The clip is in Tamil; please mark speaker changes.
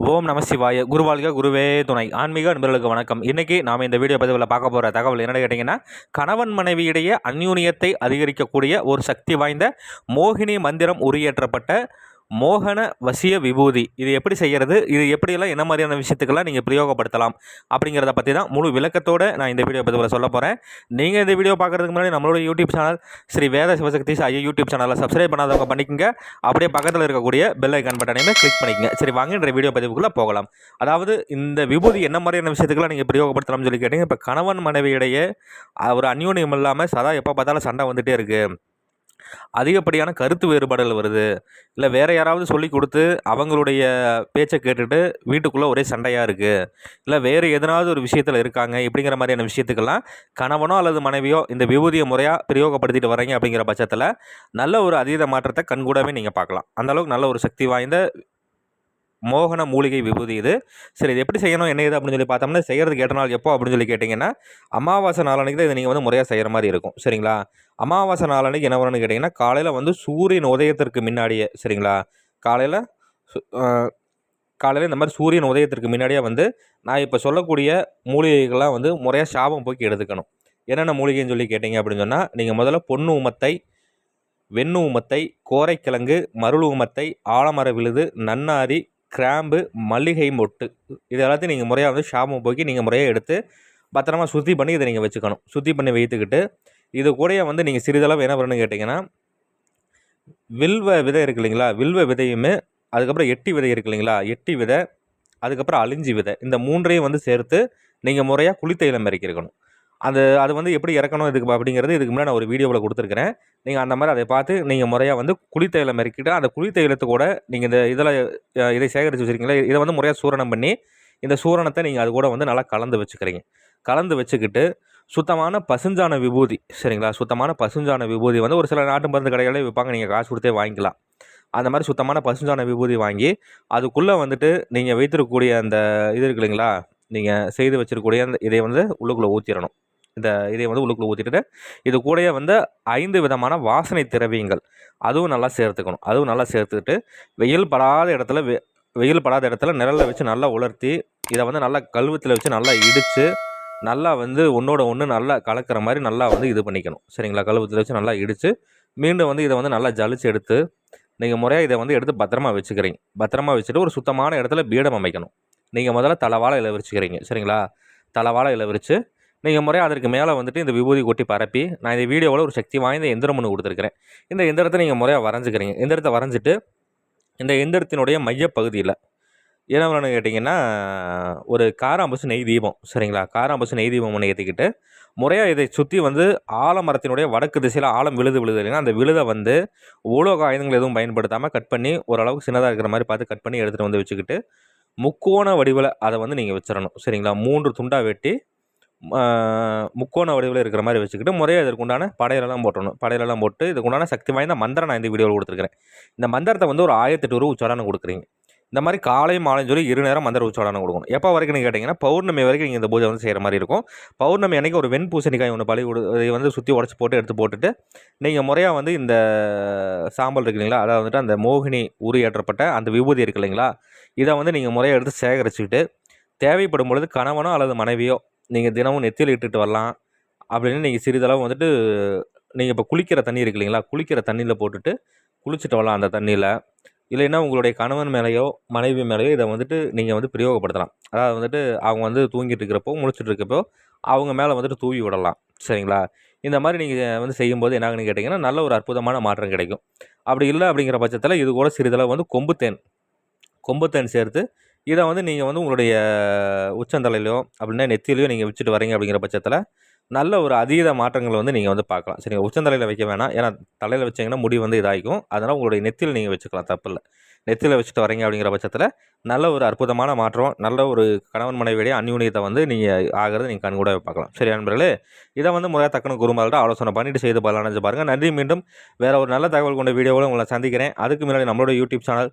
Speaker 1: ஓம் நம சிவாய. குருவாழ்க குருவே துணை. ஆன்மீக நண்பர்களுக்கு வணக்கம். இன்றைக்கி நாம் இந்த வீடியோ பதிவில் பார்க்க போகிற தகவல் என்னன்னு கேட்டிங்கன்னா கணவன் மனைவியிடையே அந்யூனியத்தை அதிகரிக்கக்கூடிய ஒரு சக்தி வாய்ந்த மோகினி மந்திரம் உரியேற்றப்பட்ட மோகன வசிய விபூதி. இது எப்படி செய்கிறது இது எப்படியெல்லாம் என்ன மாதிரியான விஷயத்துக்கெல்லாம் நீங்கள் பிரயோகப்படுத்தலாம் அப்படிங்கிறத பற்றி தான் முழு விளக்கத்தோடு நான் இந்த வீடியோ பதிவில் சொல்ல போகிறேன் நீங்கள் இந்த வீடியோ பார்க்குறதுக்கு முன்னாடி நம்மளோட YouTube channel Shri Veda Sivasakthi Sai YouTube சேனலை சப்ஸ்கிரைப் பண்ணாதவங்க பண்ணிக்கங்க. அப்படியே பக்கத்தில் இருக்கக்கூடிய பெல் ஐக்கான் பட்டனையுமே கிளிக் பண்ணிக்கங்க. சரி வாங்க இந்த வீடியோ பதிவுக்குள்ளே போகலாம். அதாவது இந்த விபூதி என்ன மாதிரியான விஷயத்துக்கெல்லாம் நீங்கள் பிரயோகப்படுத்தலாம்னு சொல்லி கேட்டீங்க. இப்போ கணவன் மனைவியிடையே ஒரு அந்யோன்யம் இல்லாமல் சதா எப்போ பார்த்தாலும் சண்டை வந்துகிட்டே இருக்குது அதிகப்படியான கருத்து வேறுபாடுகள் வருது. இல்லை வேறு யாராவது சொல்லி கொடுத்து அவங்களுடைய பேச்சை கேட்டுட்டு வீட்டுக்குள்ளே ஒரே சண்டையாக இருக்குது இல்லை வேறு எதனாவது ஒரு விஷயத்தில் இருக்காங்க இப்படிங்கிற மாதிரியான விஷயத்துக்கெல்லாம் கணவனோ அல்லது மனைவியோ இந்த விபூதியை முறையாக பிரயோகப்படுத்திட்டு வரீங்க அப்படிங்கிற பட்சத்தில் நல்ல ஒரு அதீத மாற்றத்தை கண்கூடாவே நீங்கள் பார்க்கலாம். அந்தளவுக்கு நல்ல ஒரு சக்தி வாய்ந்த மோகன மூலிகை விபூதி இது. சரி இது எப்படி செய்யணும்? என்ன இது அப்படின்னு சொல்லி பார்த்தோம்னா செய்கிறதுக்கு ஏற்ற நாள் எப்போ அப்படின்னு சொல்லி கேட்டிங்கன்னா அமாவாசை நாளன்னைக்கு தான் இதை நீங்கள் வந்து முறையாக செய்கிற மாதிரி இருக்கும். சரிங்களா? அமாவாசை நாளன்னைக்கு என்ன வரணும்னு கேட்டிங்கன்னா காலையில் வந்து சூரியன் உதயத்திற்கு முன்னாடியே சரிங்களா? காலையில் காலையில் இந்த மாதிரி சூரியன் உதயத்திற்கு முன்னாடியே வந்து நான் இப்போ சொல்லக்கூடிய மூலிகைகள்லாம் வந்து முறையாக சாபம் போக்கி எடுத்துக்கணும். என்னென்ன மூலிகைன்னு சொல்லி கேட்டிங்க அப்படின்னு சொன்னால் நீங்கள் முதல்ல பொண்ணு உமத்தை வெண்ணு உமத்தை கோரைக்கிழங்கு மருள் உமத்தை ஆலமர விழுது நன்னாரி கிராம்பு மல்லிகை மொட்டு. இது எல்லாத்தையும் நீங்கள் முறையாக வந்து ஷாம்பு போக்கி நீங்கள் முறையாக எடுத்து பத்திரமா சுத்தி பண்ணி இதை நீங்கள் வச்சுக்கணும். சுத்தி பண்ணி வைத்துக்கிட்டு இது கூடயே வந்து நீங்கள் சிறிதளவு என்ன பண்ணணும்னு கேட்டிங்கன்னா வில்வ விதை இருக்கு இல்லைங்களா? வில்வ விதையுமே அதுக்கப்புறம் எட்டி விதை இருக்கு இல்லைங்களா? எட்டி விதை அதுக்கப்புறம் அழிஞ்சி விதை. இந்த மூன்றையும் வந்து சேர்த்து நீங்கள் முறையாக குளித்தைலம் இறக்கிருக்கணும் அது அது வந்து எப்படி இறக்கணும் இதுக்கு அப்படிங்கிறது இதுக்கு முன்னாடி நான் ஒரு வீடியோவில் கொடுத்துருக்குறேன். நீங்கள் அந்த மாதிரி அதை பார்த்து நீங்கள் முறையாக வந்து குளித்தைலம் இறக்கிட்டு அந்த குளித்தைலத்து கூட நீங்கள் இந்த இதில் இதை சேகரித்து வச்சுருக்கீங்களா? இதை வந்து முறையாக சூரணம் பண்ணி இந்த சூரணத்தை நீங்கள் அது கூட வந்து நல்லா கலந்து வச்சுக்கிறீங்க. கலந்து வச்சுக்கிட்டு சுத்தமான பசுஞ்சான விபூதி சரிங்களா? சுத்தமான பசுஞ்சான விபூதி வந்து ஒரு சில நாட்டு மருந்து கடைகளே விற்பாங்க நீங்கள் காசு கொடுத்தே வாங்கிக்கலாம். அந்த மாதிரி சுத்தமான பசுஞ்சான விபூதி வாங்கி அதுக்குள்ளே வந்துட்டு நீங்கள் வைத்திருக்கக்கூடிய அந்த இது இருக்கு இல்லைங்களா? நீங்கள் செய்து வச்சிருக்கக்கூடிய அந்த இதை வந்து உள்ளுக்குள்ளே ஊற்றிடணும் இந்த இதை வந்து உள்ளுக்குள்ளே ஊற்றிட்டு இது கூடயே வந்து ஐந்து விதமான வாசனை திரவியங்கள். அதுவும் நல்லா சேர்த்துக்கணும். அதுவும் நல்லா சேர்த்துக்கிட்டு வெயில் படாத இடத்துல வெ வெயில் படாத இடத்துல நிழலில் வச்சு நல்லா உலர்த்தி இதை வந்து நல்லா கழுவத்தில் வச்சு நல்லா இடித்து நல்லா வந்து ஒன்றோட ஒன்று நல்லா கலக்கிற மாதிரி நல்லா வந்து இது பண்ணிக்கணும். சரிங்களா? கழுவத்தில் வச்சு நல்லா இடித்து மீண்டும் வந்து இதை வந்து நல்லா ஜலிச்சு எடுத்து நீங்கள் முறையாக இதை வந்து எடுத்து பத்திரமா வச்சுக்கிறீங்க. பத்திரமா வச்சுட்டு ஒரு சுத்தமான இடத்துல பீடம் அமைக்கணும். நீங்கள் முதல்ல தலைவாழை இலை விரிச்சிக்கிறீங்க. சரிங்களா? தலைவாழை இலை விரித்து நீங்கள் முறையாக அதற்கு மேலே வந்துட்டு இந்த விபூதி கொட்டி பரப்பி நான் இந்த வீடியோவில் ஒரு சக்தி வாய்ந்த எந்திரம் ஒன்று கொடுத்துருக்கிறேன். இந்த எந்திரத்தை நீங்கள் முறையாக வரைஞ்சிக்கிறீங்க. எந்திரத்தை வரைஞ்சிட்டு இந்த எந்திரத்தினுடைய மையப்பகுதியில் என்ன பண்ணணும்னு கேட்டிங்கன்னா ஒரு காராம்பசு நெய் தீபம் சரிங்களா? காராம்பசு நெய் தீபம் ஒன்று ஏற்றிக்கிட்டு முறையாக இதை சுற்றி வந்து ஆலமரத்தினுடைய வடக்கு திசையில் ஆழம் விழுது விழுது இல்லைன்னா அந்த விழுதை வந்து உலோக ஆயுதங்கள் எதுவும் பயன்படுத்தாமல் கட் பண்ணி ஓரளவுக்கு சின்னதாக இருக்கிற மாதிரி பார்த்து கட் பண்ணி எடுத்துகிட்டு வந்து வச்சுக்கிட்டு முக்கோண வடிவில் அதை வந்து நீங்கள் வச்சிடணும் சரிங்களா? மூன்று துண்டாக வெட்டி முக்கோண வடிவில் இருக்கிற மாதிரி வச்சுக்கிட்டு முறையாக இதற்கு உண்டான படையிலெல்லாம் போட்டணும். படையிலெல்லாம் போட்டு இதுக்கு உண்டான சக்தி வாய்ந்த மந்திரம் நான் இந்த வீடியோவில் கொடுத்துருக்கிறேன். இந்த மந்திரத்தை வந்து ஒரு ஆயிரத்தெட்டு ரூபா உச்சாரணம் கொடுக்குறீங்க. இந்த மாதிரி காலை மாலையும் சொல்லி இரு நேரம் மந்திர உச்சாரணம் கொடுக்கணும். எப்போ வரைக்கும் கேட்டிங்கன்னா பௌர்ணமி வரைக்கும் நீங்கள் இந்த பூஜை வந்து செய்கிற மாதிரி இருக்கும். பௌர்ணமி அன்றைக்கி ஒரு வெண் பூசணிக்காய் ஒன்று பழி கொடு இதை வந்து சுற்றி உடச்சி போட்டு எடுத்து போட்டுட்டு நீங்கள் முறையாக வந்து இந்த சாம்பல் இருக்கு இல்லைங்களா அதாவது வந்துட்டு அந்த மோகினி உரு ஏற்றப்பட்ட அந்த விபூதி இருக்கு இல்லைங்களா இதை வந்து நீங்கள் முறையாக எடுத்து சேகரிச்சுக்கிட்டு தேவைப்படும் பொழுது கணவனோ அல்லது மனைவியோ நீங்கள் தினமும் நெத்தியில் இட்டுட்டு வரலாம். அப்படின்னு நீங்கள் சிறிதளவு வந்துட்டு நீங்கள் இப்போ குளிக்கிற தண்ணி இருக்கு இல்லைங்களா? குளிக்கிற தண்ணியில் போட்டுட்டு குளிச்சுட்டு வரலாம் அந்த தண்ணியில். இல்லைன்னா உங்களுடைய கணவன் மேலேயோ மனைவி மேலேயோ இதை வந்துட்டு நீங்கள் வந்து பிரயோகப்படுத்தலாம். அதாவது வந்துட்டு அவங்க வந்து தூங்கிட்டு இருக்கிறப்போ முழிச்சிட்டு இருக்கப்போ அவங்க மேலே வந்துட்டு தூவி விடலாம். சரிங்களா? இந்த மாதிரி நீங்கள் வந்து செய்யும்போது என்னாகன்னு கேட்டிங்கன்னா நல்ல ஒரு அற்புதமான மாற்றம் கிடைக்கும். அப்படி இல்லை அப்படிங்கிற பட்சத்தில் இது கூட சிறிதளவு வந்து கொம்புத்தேன் கொம்புத்தேன் சேர்த்து இதை வந்து நீங்கள் வந்து உங்களுடைய உச்சந்தலையிலையோ அப்படின்னா நெத்திலையோ நீங்கள் வச்சுட்டு வரீங்க அப்படிங்கிற பட்சத்தில் நல்ல ஒரு அதீத மாற்றங்களை வந்து நீங்கள் வந்து பார்க்கலாம். சரிங்க உச்சந்தலையில் வைக்க வேணாம். ஏன்னா தலையில் வச்சிங்கன்னா முடி வந்து இதாகிக்கும். அதனால் உங்களுடைய நெத்தியில் நீங்கள் வச்சுக்கலாம் தப்பு இல்லை. நெத்தியில் வச்சுட்டு வரீங்க அப்படிங்கிற பட்சத்தில் நல்ல ஒரு அற்புதமான மாற்றம் நல்ல ஒரு கணவன் மனைவியுடைய அந்யூனியத்தை வந்து நீங்கள் ஆகிறது நீங்கள் கண் கூட பார்க்கலாம். சரி நண்பர்களே இதை வந்து முறையாக தக்கன குறும்பால்கிட்ட ஆலோசனை பண்ணிட்டு செய்து பலனஞ்சு பாருங்கள் நன்றி மீண்டும் வேறு ஒரு நல்ல தகவல் கொண்ட வீடியோவில் உங்களை சந்திக்கிறேன். அதுக்கு முன்னாடி நம்மளோட YouTube channel